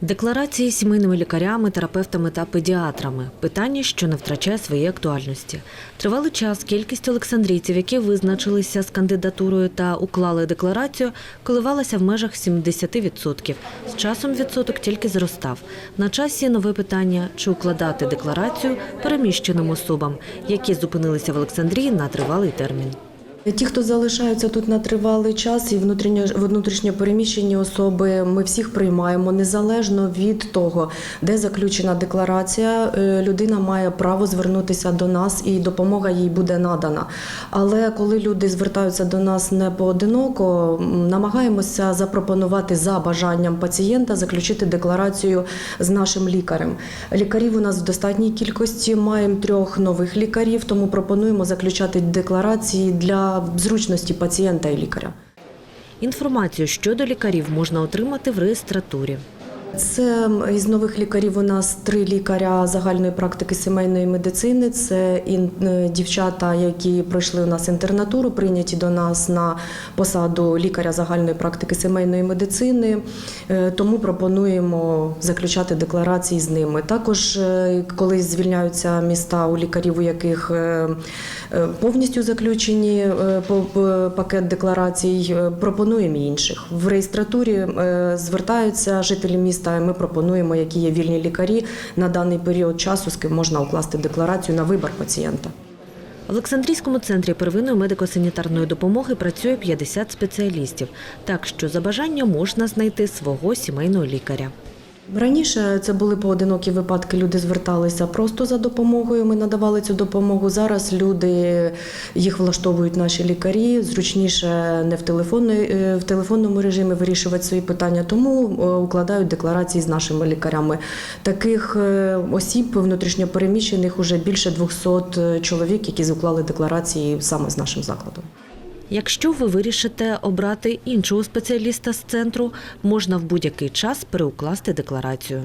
Декларації сімейними лікарями, терапевтами та педіатрами питання, що не втрачає своєї актуальності. Тривалий час кількість олександрійців, які визначилися з кандидатурою та уклали декларацію, коливалася в межах 70%. З часом відсоток тільки зростав. На часі нове питання: чи укладати декларацію переміщеним особам, які зупинилися в Олександрії на тривалий термін. Ті, хто залишаються тут на тривалий час, і внутрішньо переміщені особи, ми всіх приймаємо незалежно від того, де заключена декларація. е, Людина має право звернутися до нас, і допомога їй буде надана. Але коли люди звертаються до нас не поодиноко, намагаємося запропонувати за бажанням пацієнта заключити декларацію з нашим лікарем. Лікарів у нас в достатній кількості. Маємо трьох нових лікарів, тому пропонуємо заключати декларації для зручності пацієнта і лікаря. Інформацію щодо лікарів можна отримати в реєстратурі. Це із нових лікарів у нас три лікаря загальної практики сімейної медицини. Це е, дівчата, які пройшли у нас інтернатуру, прийняті до нас на посаду лікаря загальної практики сімейної медицини. Е, Тому пропонуємо заключати декларації з ними. Також, е, коли звільняються міста у лікарів, у яких повністю заключені пакет декларацій, пропонуємо інших. В реєстратурі звертаються жителі міста. І Ми пропонуємо, які є вільні лікарі на даний період часу, з ким можна укласти декларацію на вибір пацієнта. В Олександрійському центрі первинної медико-санітарної допомоги працює 50 спеціалістів, так що за бажанням можна знайти свого сімейного лікаря. Раніше це були поодинокі випадки. Люди зверталися просто за допомогою. Ми надавали цю допомогу. Зараз люди їх влаштовують наші лікарі. Зручніше не в телефонної е, в телефонному режимі вирішувати свої питання, тому е, укладають декларації з нашими лікарями. Таких е, осіб внутрішньопереміщених уже більше 200 чоловік, які уклали декларації саме з нашим закладом. Якщо ви вирішите обрати іншого спеціаліста з центру, можна в будь-який час переукласти декларацію.